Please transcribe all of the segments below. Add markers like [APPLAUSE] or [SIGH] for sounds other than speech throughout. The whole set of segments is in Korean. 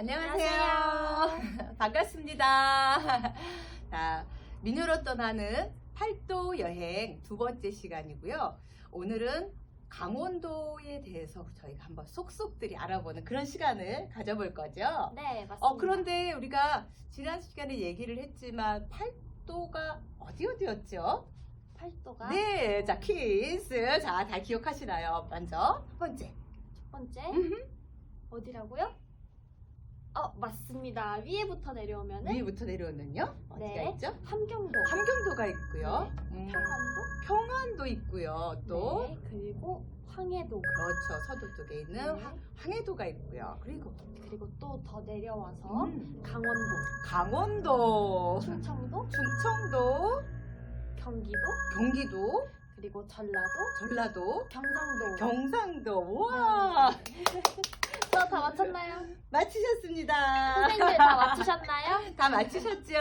안녕하세요. 반갑습니다. [LAUGHS] 자, 미녀로 떠나는 팔도 여행 두 번째 시간이고요. 오늘은 강원도에 대해서 저희가 한번 속속들이 알아보는 그런 시간을 가져볼 거죠. 네, 맞습니다. 어, 그런데 우리가 지난 시간에 얘기를 했지만 팔도가 어디 어디였죠? 팔도가 네, 자, 퀴즈. 자, 다 기억하시나요? 먼저, 첫 번째. 첫 번째 음흠. 어디라고요? 어, 맞습니다. 위에부터 내려오면 은 위부터 내려오면요? 어디가 네. 있죠? 함경도, 함경도가 있고요. 음, 평안도, 평안도 있고요. 또 네, 그리고 황해도, 그렇죠. 서도 쪽에 있는 네. 황- 황해도가 있고요. 그리고 그리고 또 더 내려와서 음, 강원도, 강원도, 충청도, 충청도, 경기도, 경기도, 그리고 전라도, 전라도, 경상도. 경상도. 와 [LAUGHS] 저다 맞췄나요? 맞히셨습니다. 선생님들 다 맞추셨나요? [LAUGHS] 다 맞히셨죠?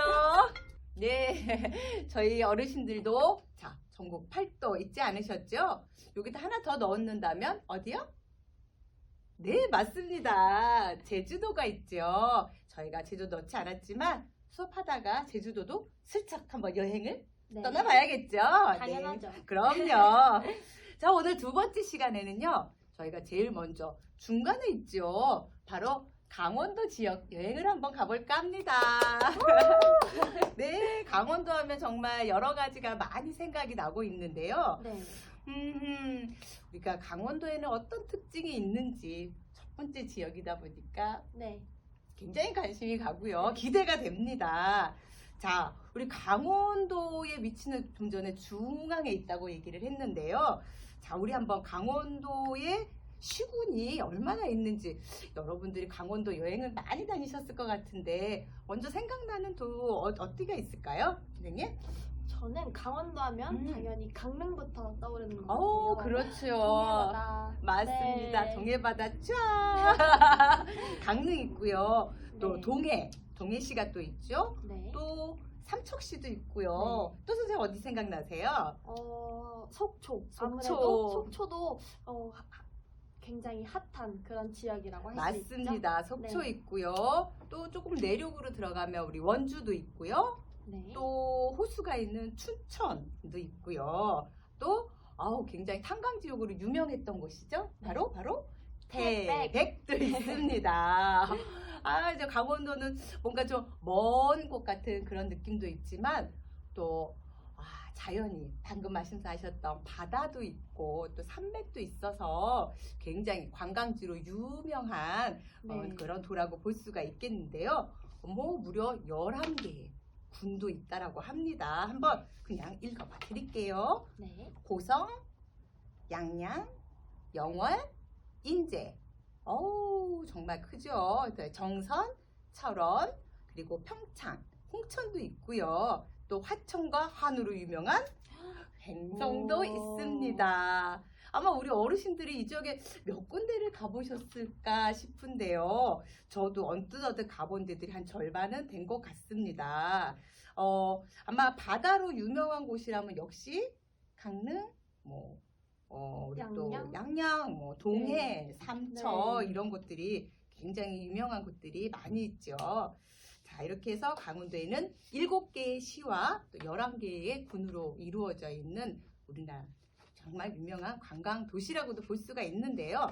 네, 저희 어르신들도 자 전국 8도 잊지 않으셨죠? 여기다 하나 더 넣는다면 어디요? 네, 맞습니다. 제주도가 있죠. 저희가 제주도 넣지 않았지만 수업하다가 제주도도 슬쩍 한번 여행을 네. 떠나봐야겠죠? 당연하죠. 네, 그럼요. [LAUGHS] 자, 오늘 두 번째 시간에는요, 저희가 제일 먼저 중간에 있죠. 바로 강원도 지역 여행을 한번 가볼까 합니다. [LAUGHS] 네, 강원도 하면 정말 여러 가지가 많이 생각이 나고 있는데요. 네. 음, 우리가 강원도에는 어떤 특징이 있는지 첫 번째 지역이다 보니까 네. 굉장히 관심이 가고요. 기대가 됩니다. 자, 우리 강원도에 위치는 좀 전에 중앙에 있다고 얘기를 했는데요. 자, 우리 한번 강원도의 시군이 얼마나 있는지 여러분들이 강원도 여행을 많이 다니셨을 것 같은데 먼저 생각나는 도 어, 어디가 있을까요, 선생님? 저는 강원도 하면 음. 당연히 강릉부터 떠오르는 것 같아요. 어, 그렇죠. 동해바다. 맞습니다. 네. 동해바다 쫙 [LAUGHS] 강릉 있고요. 또 네. 동해, 동해시가 또 있죠. 네. 또 삼척시도 있고요. 또 선생님 어디 생각나세요? 어, 속초. 속초. 아무래도 속초도 어, 하- 하- 굉장히 핫한 그런 지역이라고 할 수 있죠. 맞습니다. 속초 네. 있고요. 또 조금 내륙으로 들어가면 우리 원주도 있고요. 네. 또 호수가 있는 춘천도 있고요. 또 아우 굉장히 탄광 지역으로 유명했던 곳이죠. 바로 바로 태백. 태백도 있습니다. [LAUGHS] 아 이제 강원도는 뭔가 좀 먼 곳 같은 그런 느낌도 있지만 또 아, 자연이 방금 말씀하셨던 바다도 있고 또 산맥도 있어서 굉장히 관광지로 유명한 어, 네. 그런 도라고 볼 수가 있겠는데요. 뭐 무려 11개의 군도 있다라고 합니다. 한번 그냥 읽어봐 드릴게요. 네. 고성, 양양, 영월, 인제. 어우, 정말 크죠? 네, 정선, 철원, 그리고 평창, 홍천도 있고요. 또 화천과 한우로 유명한 횡성도 오. 있습니다. 아마 우리 어르신들이 이 지역에 몇 군데를 가보셨을까 싶은데요. 저도 언뜻 언뜻 가본 데들이 한 절반은 된 것 같습니다. 어, 아마 바다로 유명한 곳이라면 역시 강릉, 뭐, 어, 우리 또 양양? 양양, 뭐, 동해, 삼척, 네. 이런 곳들이 굉장히 유명한 곳들이 많이 있죠. 자, 이렇게 해서 강원도에는 7개의 시와 또 11개의 군으로 이루어져 있는 우리나라 정말 유명한 관광 도시라고도 볼 수가 있는데요.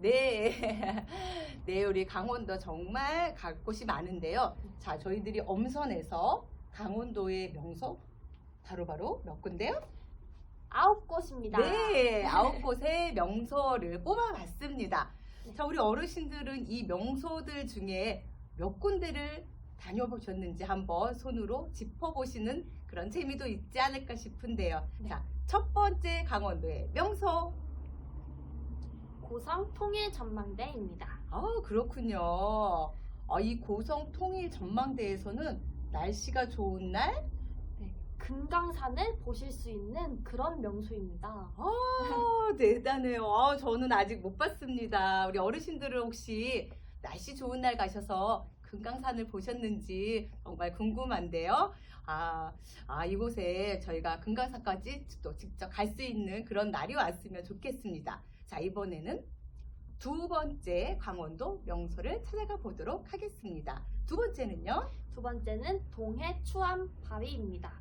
네. [LAUGHS] 네, 우리 강원도 정말 갈 곳이 많은데요. 자, 저희들이 엄선해서 강원도의 명소 바로바로 몇 군데요? 아홉 곳입니다. 네, 아홉 곳의 명소를 뽑아봤습니다. 네. 자, 우리 어르신들은 이 명소들 중에 몇 군데를 다녀보셨는지 한번 손으로 짚어보시는 그런 재미도 있지 않을까 싶은데요. 네. 자, 첫 번째 강원도의 명소. 고성 통일 전망대입니다. 아, 그렇군요. 아, 이 고성 통일 전망대에서는 날씨가 좋은 날, 네. 금강산을 보실 수 있는 그런 명소입니다. 아, 대단해요. 아, 저는 아직 못 봤습니다. 우리 어르신들은 혹시 날씨 좋은 날 가셔서 금강산을 보셨는지 정말 궁금한데요. 아, 아, 이곳에 저희가 금강산까지 또 직접 갈 수 있는 그런 날이 왔으면 좋겠습니다. 자, 이번에는 두 번째 강원도 명소를 찾아가 보도록 하겠습니다. 두 번째는요. 두 번째는 동해 추암 바위입니다.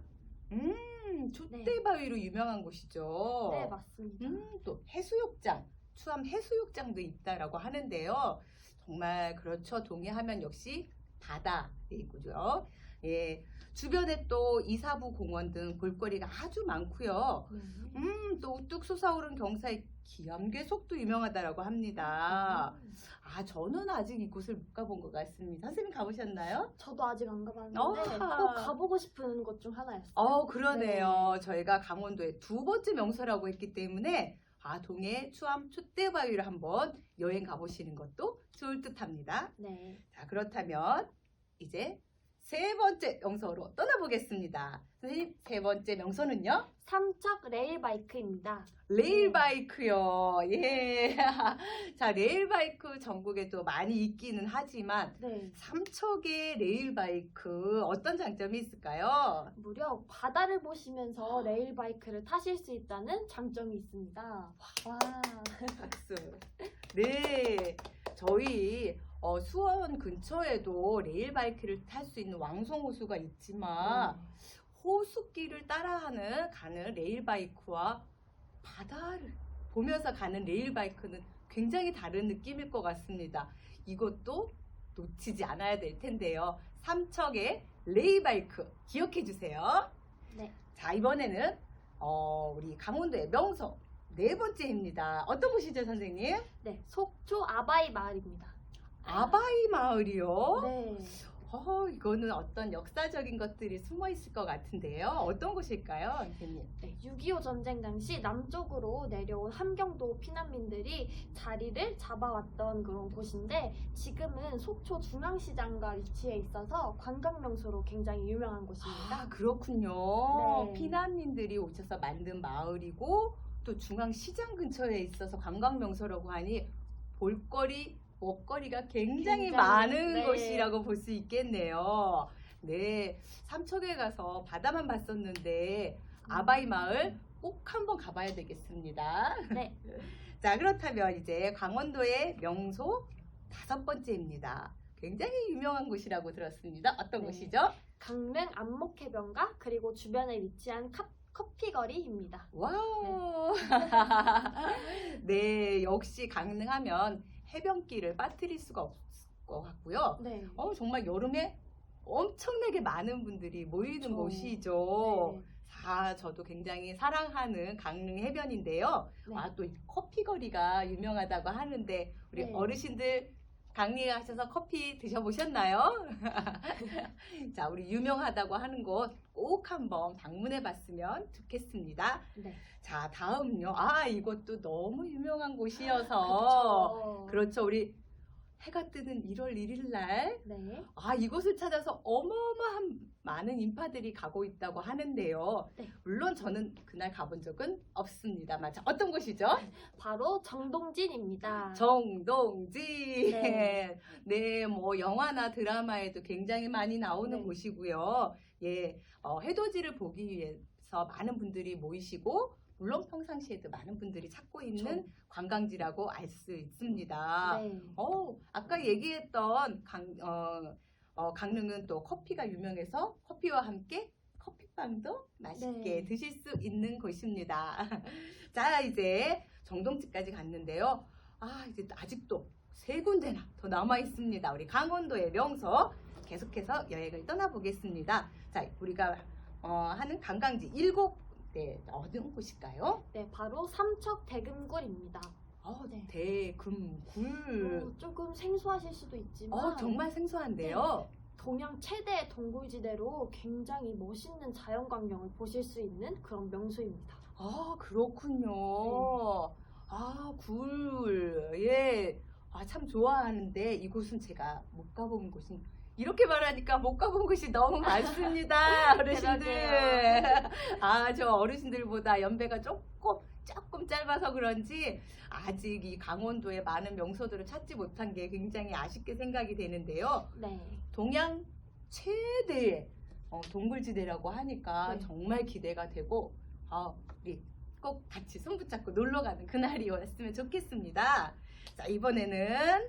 음, 촛대바위로 유명한 곳이죠. 네, 맞습니다. 음, 또 해수욕장, 추암 해수욕장도 있다라고 하는데요. 정말 그렇죠. 동해하면 역시 바다이고요. 예, 주변에 또 이사부 공원 등 볼거리가 아주 많고요. 네. 음, 또 우뚝 솟아오른 경사의 기암괴석도 유명하다라고 합니다. 음, 아, 저는 아직 이곳을 못 가본 것 같습니다. 선생님 가보셨나요? 저도 아직 안 가봤는데 어하. 꼭 가보고 싶은 곳 중 하나였어요. 어, 그러네요. 저희가 강원도의 두 번째 명소라고 했기 때문에 아, 동해 추암 촛대바위를 한번 여행 가보시는 것도 좋을 듯합니다. 네. 자, 그렇다면 이제 세 번째 명소로 떠나보겠습니다. 선생님, 세 번째 명소는요? 삼척 레일바이크입니다. 레일바이크요. 예. [LAUGHS] 자, 레일바이크 전국에도 많이 있기는 하지만 네. 삼척의 레일바이크 어떤 장점이 있을까요? 무려 바다를 보시면서 레일바이크를 타실 수 있다는 장점이 있습니다. 와. 박수. 네. 저희 어, 수원 근처에도 레일바이크를 탈 수 있는 왕송호수가 있지만 호수길을 따라하는 가는 레일바이크와 바다를 보면서 가는 레일바이크는 굉장히 다른 느낌일 것 같습니다. 이것도 놓치지 않아야 될 텐데요. 삼척의 레일바이크 기억해 주세요. 네. 자, 이번에는 어, 우리 강원도의 명소 네 번째입니다. 어떤 곳이죠, 선생님? 네. 속초 아바이 마을입니다. 아바이 마을이요. 네. 어, 이거는 어떤 역사적인 것들이 숨어 있을 것 같은데요. 어떤 곳일까요, 선생님? 네, 6.25 전쟁 당시 남쪽으로 내려온 함경도 피난민들이 자리를 잡아왔던 그런 곳인데 지금은 속초 중앙시장과 위치해 있어서 관광 명소로 굉장히 유명한 곳입니다. 아, 그렇군요. 네. 피난민들이 오셔서 만든 마을이고 또 중앙시장 근처에 있어서 관광 명소라고 하니 볼거리, 먹거리가 굉장히, 굉장히, 많은 네. 곳이라고 볼 수 있겠네요. 네, 삼척에 가서 바다만 봤었는데 아바이 마을 꼭 한번 가봐야 되겠습니다. 네, [LAUGHS] 자, 그렇다면 이제 강원도의 명소 다섯 번째입니다. 굉장히 유명한 곳이라고 들었습니다. 어떤 네. 곳이죠? 강릉 안목해변가 그리고 주변에 위치한 카- 커피거리입니다. 와우. 네, [LAUGHS] 역시 강릉하면 해변길을 빠뜨릴 수가 없을 것 같고요. 네. 어, 정말 여름에 엄청나게 많은 분들이 모이는. 곳이죠. 네. 아, 저도 굉장히 사랑하는 강릉 해변인데요. 네. 아, 또이 커피 거리가 유명하다고 하는데 우리 네. 어르신들 가셔서 커피 드셔보셨나요? [LAUGHS] 자, 우리 유명하다고 하는 곳 꼭 한번 방문해 봤으면 좋겠습니다. 네. 자, 다음요. 아, 이것도 너무 유명한 곳이어서. 그렇죠. 그렇죠. 우리 해가 뜨는 1월 1일 날. 네. 아, 이곳을 찾아서 어마어마한 많은 인파들이 가고 있다고 하는데요. 네. 물론 저는 그날 가본 적은 없습니다만. 자, 어떤 곳이죠? [LAUGHS] 바로 정동진입니다. 정동진. 네. [LAUGHS] 네, 뭐 영화나 드라마에도 굉장히 많이 나오는 네. 곳이고요. 예, 어, 해돋이를 보기 위해서 많은 분들이 모이시고 물론 평상시에도 많은 분들이 찾고 있는 그쵸. 관광지라고 알 수 있습니다. 네. 어, 아까 얘기했던 강, 어, 어, 강릉은 또 커피가 유명해서 커피와 함께 커피빵도 맛있게 네. 드실 수 있는 곳입니다. [LAUGHS] 자, 이제 정동집까지 갔는데요. 아, 이제 아직도 세 군데나 더 남아 있습니다. 우리 강원도의 명소 계속해서 여행을 떠나보겠습니다. 자, 우리가 어, 하는 관광지 일곱 네, 어느 곳일까요? 네, 바로 삼척 대금굴입니다. 어, 네. 대금굴. 어, 조금 생소하실 수도 있지만 어, 정말 생소한데요. 동양 최대 동굴지대로 굉장히 멋있는 자연광경을 보실 수 있는 그런 명소입니다. 아, 그렇군요. 아, 굴. 예. 아, 참 좋아하는데 이곳은 제가 못 가본 곳인 이렇게 말하니까 못 가본 곳이 너무 많습니다, [LAUGHS] 어르신들. 아, 저 어르신들보다 연배가 조금 조금 짧아서 그런지 아직 이 강원도의 많은 명소들을 찾지 못한 게 굉장히 아쉽게 생각이 되는데요. 네. 동양 최대의 어, 동굴지대라고 하니까 네. 정말 기대가 되고 아, 우리 꼭 같이 손 붙잡고 놀러 가는 그날이 왔으면 좋겠습니다. 자, 이번에는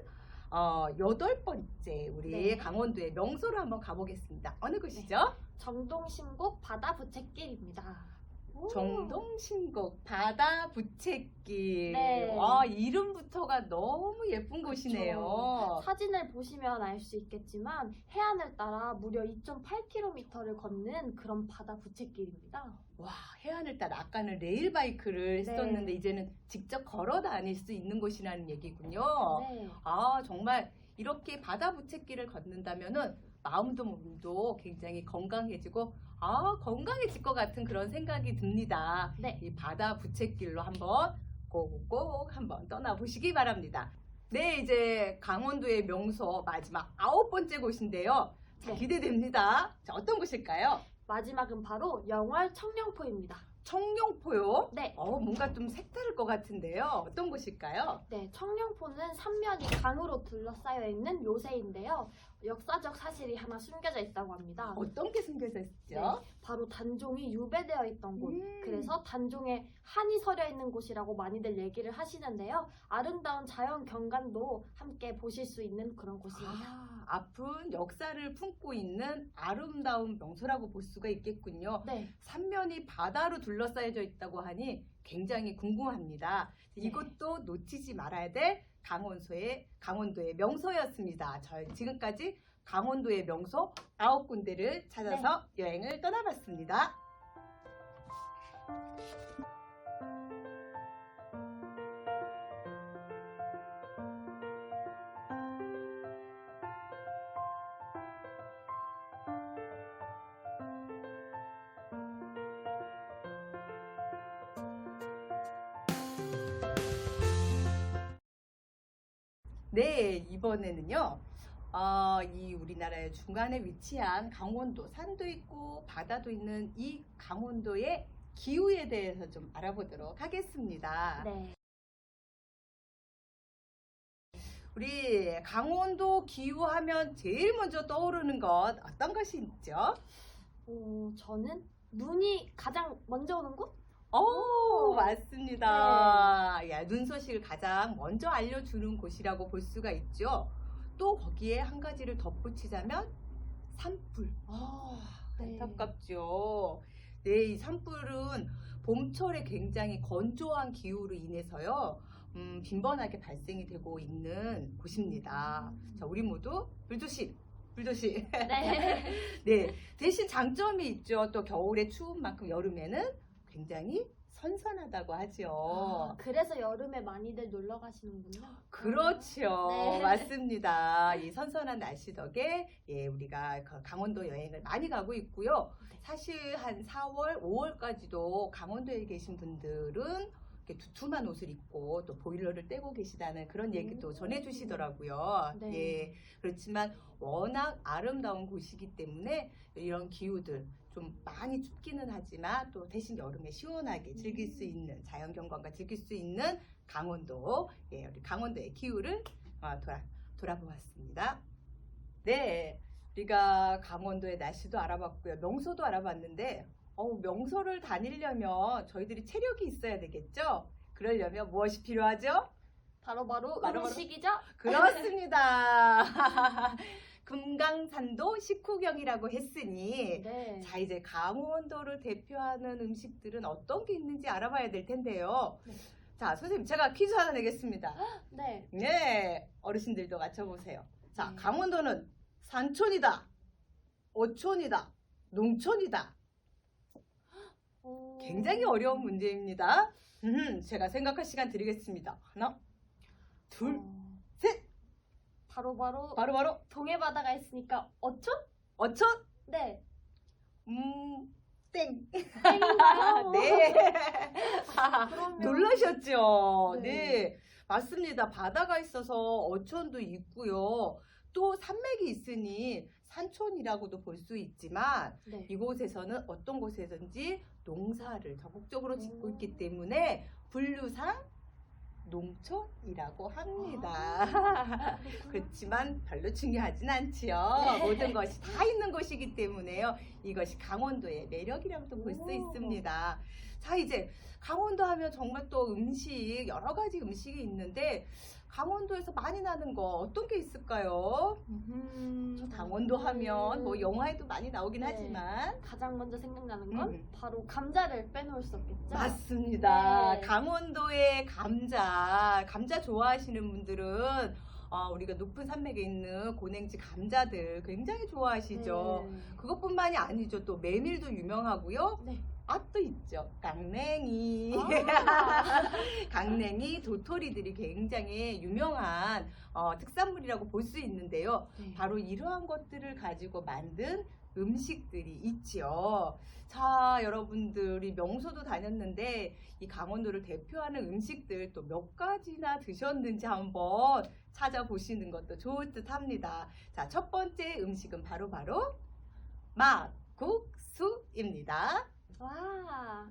어, 여덟 번째 우리 네. 강원도의 명소로 한번 가보겠습니다. 어느 곳이죠? 정동신곡 바다 부채길입니다. 오. 정동신곡 바다 부채길. 네. 와, 이름부터가 너무 예쁜 곳이네요. 사진을 보시면 알 수 있겠지만 해안을 따라 무려 2.8km를 걷는 그런 바다 부채길입니다. 와, 해안을 따라 아까는 레일 바이크를 네. 했었는데 이제는 직접 걸어 다닐 수 있는 곳이라는 얘기군요. 네. 아, 정말 이렇게 바다 부채길을 걷는다면은 마음도 몸도 굉장히 건강해지고 아, 건강해질 것 같은 그런 생각이 듭니다. 네. 이 바다 부채길로 한번 꼭꼭 한번 떠나보시기 바랍니다. 네, 이제 강원도의 명소 마지막 아홉 번째 곳인데요. 자, 네. 기대됩니다. 자, 어떤 곳일까요? 마지막은 바로 영월 청룡포입니다. 청룡포요. 네. 어, 뭔가 좀 색다를 것 같은데요. 어떤 곳일까요? 네, 청룡포는 삼면이 강으로 둘러싸여 있는 요새인데요. 역사적 사실이 하나 숨겨져 있다고 합니다. 어떤 게 숨겨져 있죠? 바로 단종이 유배되어 있던 곳. 음. 그래서 단종에 한이 서려 있는 곳이라고 많이들 얘기를 하시는데요. 아름다운 자연 경관도 함께 보실 수 있는 그런 곳입니다. 아, 아픈 역사를 품고 있는 아름다운 명소라고 볼 수가 있겠군요. 네, 삼면이 바다로 둘러싸여져 있다고 하니 굉장히 궁금합니다. 네. 이것도 놓치지 말아야 될 강원도의 강원도의 명소였습니다. 저희 지금까지 강원도의 명소 아홉 군데를 찾아서 네. 여행을 떠나봤습니다. 네, 이번에는요. 어, 이 우리나라의 중간에 위치한 강원도 산도 있고 바다도 있는 이 강원도의 기후에 대해서 좀 알아보도록 하겠습니다. 네. 우리 강원도 기후하면 제일 먼저 떠오르는 것 어떤 것이 있죠? 어, 저는 눈이 가장 먼저 오는 곳? 오, 오. 맞습니다. 야, 눈 소식을 가장 먼저 알려주는 곳이라고 볼 수가 있죠. 또 거기에 한 가지를 덧붙이자면 산불. 아, 네. 안타깝죠. 네, 이 산불은 봄철에 굉장히 건조한 기후로 인해서요, 음, 빈번하게 발생이 되고 있는 곳입니다. 자, 우리 모두 불조심, 불조심. 네. [LAUGHS] 네, 대신 장점이 있죠. 또 겨울에 추운 만큼 여름에는 굉장히 선선하다고 하죠. 아, 그래서 여름에 많이들 놀러 가시는군요. 그렇죠. 네. 맞습니다. 이 선선한 날씨 덕에 예, 우리가 그 강원도 여행을 많이 가고 있고요. 네. 사실 한 4월, 5월까지도 강원도에 계신 분들은 두툼한 옷을 입고 또 보일러를 떼고 계시다는 그런 얘기도 음. 전해주시더라고요. 네. 예, 그렇지만 워낙 아름다운 곳이기 때문에 이런 기후들 좀 많이 춥기는 하지만 또 대신 여름에 시원하게 즐길 수 음. 있는 자연 경관과 즐길 수 있는 강원도 예, 우리 강원도의 기후를 어, 돌아, 돌아보았습니다. 네, 우리가 강원도의 날씨도 알아봤고요, 명소도 알아봤는데, 어우, 명소를 다니려면 저희들이 체력이 있어야 되겠죠? 그러려면 무엇이 필요하죠? 바로바로 바로 바로. 음식이죠? 그렇습니다. [LAUGHS] 금강산도 식후경이라고 했으니, 네. 자, 이제 강원도를 대표하는 음식들은 어떤 게 있는지 알아봐야 될 텐데요. 네. 자, 선생님, 제가 퀴즈 하나 내겠습니다. 네. 네, 어르신들도 맞춰보세요. 자, 네. 강원도는 산촌이다, 어촌이다, 농촌이다. 어, 굉장히 어려운 문제입니다. 음, 제가 생각할 시간 드리겠습니다. 하나, 둘, 어, 셋. 바로바로 바로 바로 동해 바다가 있으니까 어촌? 어촌. 네. 음, 땡. 땡인가요? [LAUGHS] 네. 그러면 놀라셨죠? 네. 네. 맞습니다. 바다가 있어서 어촌도 있고요. 또 산맥이 있으니 산촌이라고도 볼 수 있지만 네. 이곳에서는 어떤 곳에든지 농사를 적극적으로 짓고 오. 있기 때문에 분류상 농촌이라고 합니다. 아, [LAUGHS] 그렇지만 별로 중요하진 않지요. 네. 모든 것이 다 있는 곳이기 때문에요. 이것이 강원도의 매력이라고도 볼수 오. 있습니다. 자, 이제 강원도 하면 정말 또 음식, 여러 가지 음식이 있는데, 강원도에서 많이 나는 거 어떤 게 있을까요? 음, 강원도 하면 뭐 영화에도 많이 나오긴 네. 하지만, 가장 먼저 생각나는 건 음. 바로 감자를 빼놓을 수 없겠죠. 맞습니다. 네. 강원도의 감자, 감자 좋아하시는 분들은 어, 우리가 높은 산맥에 있는 고냉지 감자들 굉장히 좋아하시죠. 네. 그것뿐만이 아니죠. 또 메밀도 유명하고요. 네. 아, 또 있죠. 강냉이. 아. [LAUGHS] 강냉이, 도토리들이 굉장히 유명한 어, 특산물이라고 볼 수 있는데요. 네. 바로 이러한 것들을 가지고 만든 음식들이 있지요. 자, 여러분들이 명소도 다녔는데 이 강원도를 대표하는 음식들 또 몇 가지나 드셨는지 한번 찾아보시는 것도 좋을 듯 합니다. 자, 첫 번째 음식은 바로바로 막국수입니다. 와.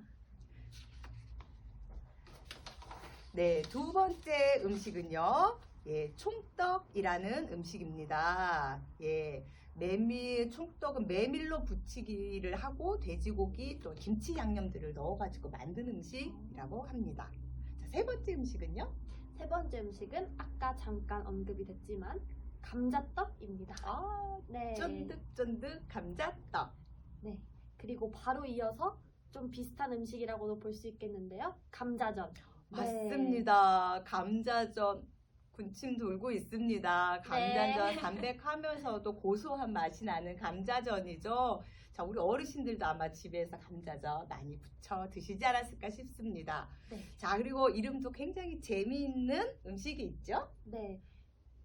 네, 두 번째 음식은요. 예, 총떡이라는 음식입니다. 예, 메밀, 총떡은 메밀로 부치기를 하고 돼지고기 또 김치 양념들을 넣어가지고 만든 음식이라고 합니다. 자, 세 번째 음식은요. 세 번째 음식은 아까 잠깐 언급이 됐지만 감자떡입니다. 아, 네. 쫀득쫀득 감자떡. 네. 그리고 바로 이어서 좀 비슷한 음식이라고도 볼 수 있겠는데요. 감자전. 네. 맞습니다. 감자전. 군침 돌고 있습니다. 감자전 네. [LAUGHS] 담백하면서도 고소한 맛이 나는 감자전이죠. 자, 우리 어르신들도 아마 집에서 감자전 많이 부쳐 드시지 않았을까 싶습니다. 네. 자, 그리고 이름도 굉장히 재미있는 음식이 있죠? 네.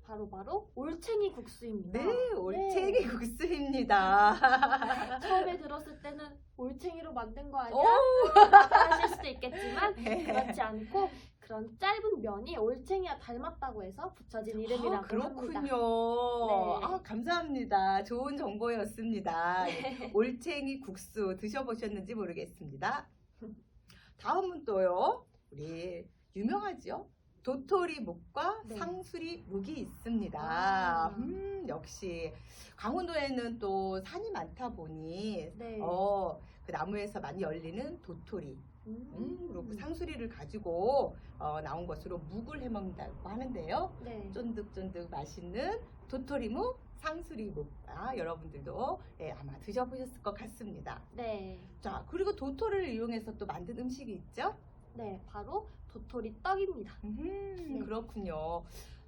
바로 바로 올챙이 국수입니다. 네, 올챙이 국수입니다. [LAUGHS] 처음에 들었을 때는 올챙이로 만든 거 아니야? 오! 하실 수도 있겠지만 [LAUGHS] 네. 그렇지 않고 그런 짧은 면이 올챙이와 닮았다고 해서 붙여진 이름이라고 아, 그렇군요. 합니다. 네. 아, 감사합니다. 좋은 정보였습니다. 예, [LAUGHS] 올챙이 국수 드셔보셨는지 모르겠습니다. 다음은 또요. 우리 유명하죠? 도토리 묵과 네. 상수리 묵이 있습니다. 아. 음, 역시 강원도에는 또 산이 많다 보니 네. 어, 그 나무에서 많이 열리는 도토리 음, 음. 그리고 상수리를 가지고 어, 나온 것으로 묵을 해먹는다고 하는데요. 네. 쫀득쫀득 맛있는 도토리묵, 상수리묵. 아, 여러분들도 예, 아마 드셔보셨을 것 같습니다. 네. 자, 그리고 도토리를 이용해서 또 만든 음식이 있죠? 네. 바로 도토리 떡입니다. 음, 네. 그렇군요.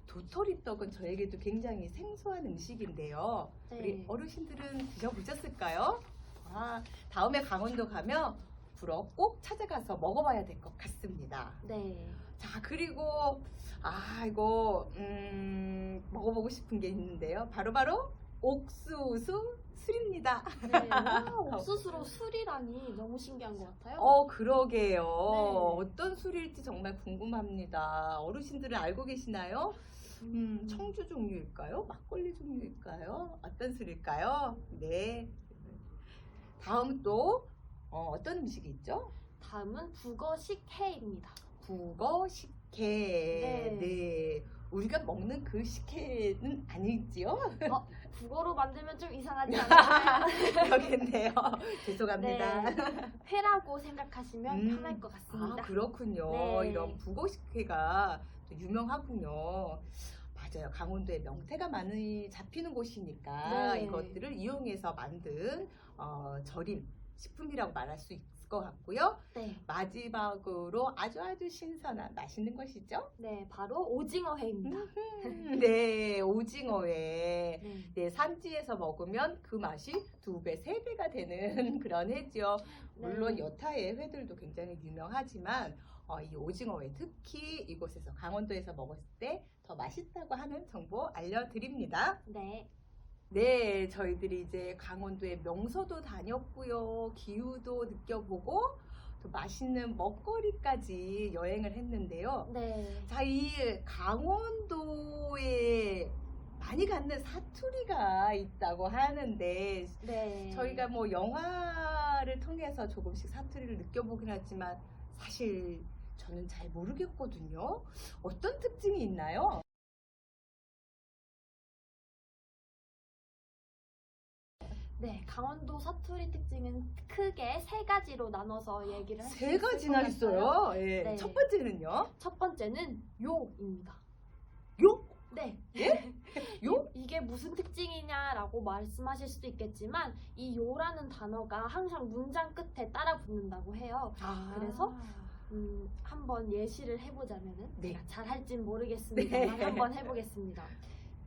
도토리 떡은 저에게도 굉장히 생소한 음식인데요. 네. 우리 어르신들은 드셔보셨을까요? 아, 다음에 강원도 가면 불어 꼭 찾아가서 먹어봐야 될 것 같습니다. 네. 자, 그리고 아, 이거 음, 먹어보고 싶은 게 있는데요. 바로바로 옥수수 술입니다. 네. 와, [LAUGHS] 옥수수로 술이라니 너무 신기한 것 같아요. 어, 그러게요. 네. 어떤 술일지 정말 궁금합니다. 어르신들은 알고 계시나요? 음, 청주 종류일까요? 막걸리 종류일까요? 어떤 술일까요? 네. 다음 또 어, 떤 음식이 있죠? 다음은 북어식 회입니다. 국어 식혜. 네. 네. 우리가 먹는 그 식혜는 아니지요? 북어로 만들면 좀 이상하지 않나요? [LAUGHS] 그러겠네요. 죄송합니다. 네. 회라고 생각하시면 음. 편할 것 같습니다. 아, 그렇군요. 네. 이런 북어식혜가 또 유명하군요. 맞아요. 강원도에 명태가 많이 잡히는 곳이니까 네. 이것들을 이용해서 만든 어, 절임 식품이라고 말할 수 있을 것 같고요. 네. 마지막으로 아주 아주 신선한 맛있는 것이죠. 네, 바로 오징어 회입니다. 음, 네, 오징어회. [LAUGHS] 네. 네, 산지에서 먹으면 그 맛이 두 배, 세 배가 되는 [LAUGHS] 그런 회죠. 물론 네. 여타의 회들도 굉장히 유명하지만 어, 이 오징어회 특히 이곳에서 강원도에서 먹었을 때 더 맛있다고 하는 정보 알려드립니다. 네. 네, 저희들이 이제 강원도의 명소도 다녔고요, 기후도 느껴보고 또 맛있는 먹거리까지 여행을 했는데요. 네. 자, 이 강원도에 많이 갖는 사투리가 있다고 하는데 네. 저희가 뭐 영화를 통해서 조금씩 사투리를 느껴보긴 하지만 사실 저는 잘 모르겠거든요. 어떤 특징이 있나요? 네, 강원도 사투리 특징은 크게 세 가지로 나눠서 얘기를 할수 세 가지나. 있어요. 예. 네. 첫 번째는요. 첫 번째는 요입니다. 요? 네. [LAUGHS] 요? 이게 무슨 특징이냐라고 말씀하실 수도 있겠지만 이 요라는 단어가 항상 문장 끝에 따라 붙는다고 해요. 아. 그래서? 음, 한번 예시를 해보자면은 네. 제가 잘할진 모르겠습니다만 네. 한번 해보겠습니다.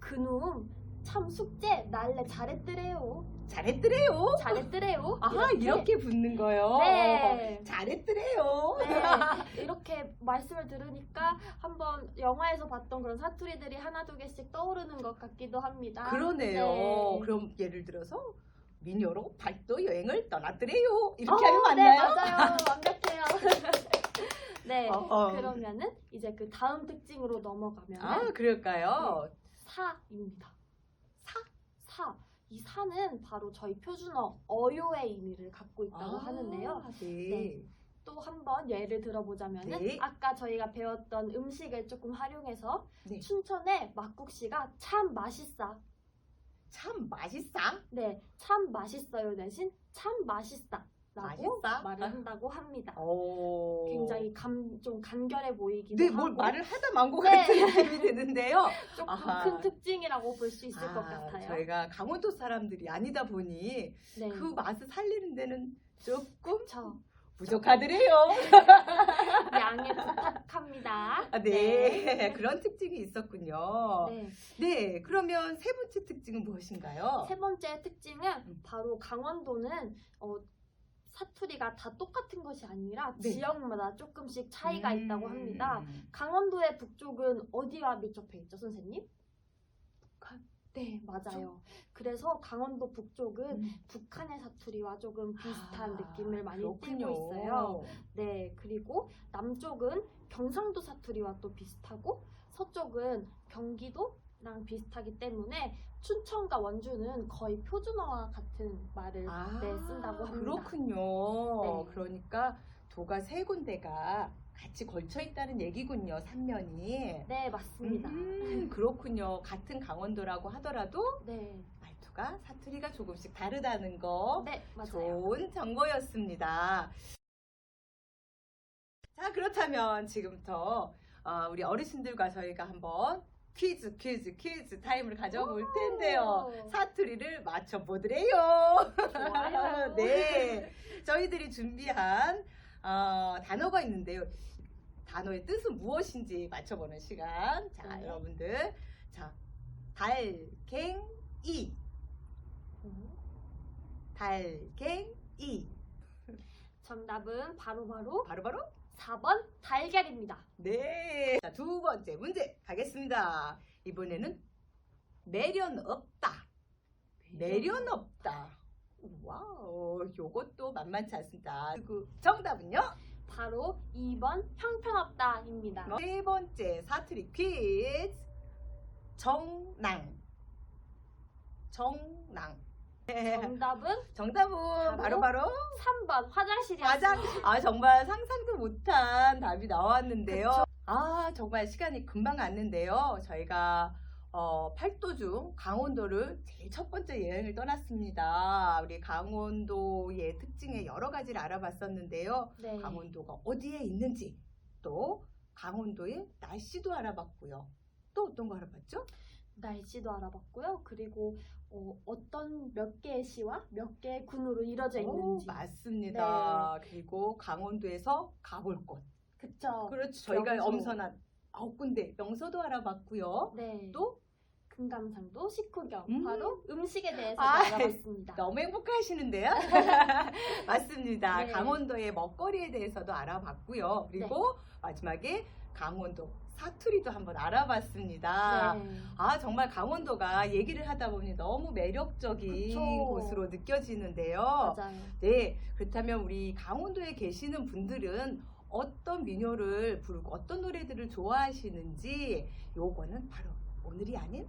그놈 참 숙제 날래 잘했더래요. 잘했더래요. 잘했더래요. [LAUGHS] 아, 이렇게 붙는 거요. 네. 잘했더래요. 네, 이렇게 말씀을 들으니까 한번 영화에서 봤던 그런 사투리들이 하나 두 개씩 떠오르는 것 같기도 합니다. 그러네요. 네. 그럼 예를 들어서 미녀로 발도 여행을 떠났더래요. 이렇게 어, 하면 네, 맞나요? 맞아요. 완벽해요. [LAUGHS] 네, 어허. 그러면은 이제 그 다음 특징으로 넘어가면 아, 그럴까요? 사입니다. 사, 사. 이 사는 바로 저희 표준어 어요의 의미를 갖고 있다고 아, 하는데요. 네. 네. 또 한번 예를 들어보자면은 네. 아까 저희가 배웠던 음식을 조금 활용해서 네. 춘천의 막국시가 참 맛있어. 참 맛있어. 네, 참 맛있어요 대신 참 맛있다. 라고 맛있다? 말을 한다고 합니다. 오. 굉장히 감, 좀 간결해 보이기도 네, 하고 뭘 말을 하다 만것 네. 같은 느낌이 드는데요. [LAUGHS] 조금 아하. 큰 특징이라고 볼 수 있을 것 아, 같아요. 저희가 강원도 사람들이 아니다 보니 네, 그 맛을 살리는 데는 조금 저 부족하더래요. [LAUGHS] 양해 부탁합니다. 아, 네. [LAUGHS] 그런 특징이 있었군요. 네. 네, 그러면 세 번째 특징은 무엇인가요? 세 번째 특징은 음. 바로 강원도는 어, 사투리가 다 똑같은 것이 아니라 네. 지역마다 조금씩 차이가 음. 있다고 합니다. 강원도의 북쪽은 어디와 밀접해 있죠, 선생님? 북한? 네, 맞아요. 그래서 강원도 북쪽은 음. 북한의 사투리와 조금 비슷한 아, 느낌을 많이 그렇군요. 띠고 있어요. 네, 그리고 남쪽은 경상도 사투리와 또 비슷하고 서쪽은 경기도 랑 비슷하기 때문에 춘천과 원주는 거의 표준어와 같은 말을 아, 네, 쓴다고 합니다. 그렇군요. 네. 그러니까 도가 세 군데가 같이 걸쳐 있다는 얘기군요. 삼면이. 네, 맞습니다. 음, 그렇군요. 같은 강원도라고 하더라도 네, 말투가 사투리가 조금씩 다르다는 거 네, 맞아요. 좋은 정보였습니다. 자, 그렇다면 지금부터 어, 우리 어르신들과 저희가 한번 퀴즈, 퀴즈, 퀴즈 타임을 가져볼 텐데요. 오. 사투리를 맞춰보드래요. 좋아요. [LAUGHS] 네. 저희들이 준비한 어, 단어가 있는데요. 단어의 뜻은 무엇인지 맞춰보는 시간. 자, 네. 여러분들. 자, 달갱이. 달갱이. 정답은 바로바로 바로바로? 4번 달걀입니다. 네. 자, 두 번째 문제 가겠습니다. 이번에는 매련 없다. 매련 없다. 와우, 요것도 만만치 않습니다. 그 정답은요? 바로 2번 형편없다입니다. 세 번째 사투리 퀴즈. 정낭. 정낭. 정답은 정답은 바로? 바로 바로 3번 화장실이었습니다. 화장. 아 정말 상상도 못한 답이 나왔는데요. 아 정말 시간이 금방 갔는데요. 저희가 어, 팔도 중 강원도를 제일 첫 번째 여행을 떠났습니다. 우리 강원도의 특징의 여러 가지를 알아봤었는데요. 네. 강원도가 어디에 있는지 또 강원도의 날씨도 알아봤고요. 또 어떤 거 알아봤죠? 날씨도 알아봤고요. 그리고 어, 떤몇 개의 시와 몇 개의 군으로 이루어져 오, 있는지. 맞습니다. 그리고 강원도에서 가볼 곳. 그쵸. 그렇죠. 저희가 명소. 엄선한 아홉 군데 명소도 알아봤고요. 네. 또 금강산도 식후경 음. 바로 음식에 대해서 아, 알아봤습니다. [LAUGHS] 너무 행복하시는데요. [LAUGHS] 맞습니다. 네. 강원도의 먹거리에 대해서도 알아봤고요. 그리고 마지막에 강원도 사투리도 한번 알아봤습니다. 네. 아 정말 강원도가 얘기를 하다 보니 너무 매력적인 그쵸. 곳으로 느껴지는데요. 맞아요. 네, 그렇다면 우리 강원도에 계시는 분들은 어떤 민요를 부르고 어떤 노래들을 좋아하시는지 요거는 바로 오늘이 아닌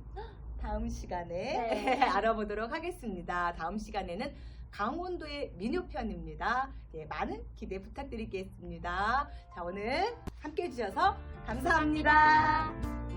다음 시간에 네. [LAUGHS] 알아보도록 하겠습니다. 다음 시간에는 강원도의 민요편입니다. 예, 많은 기대 부탁드리겠습니다. 자, 오늘 함께 해주셔서 감사합니다.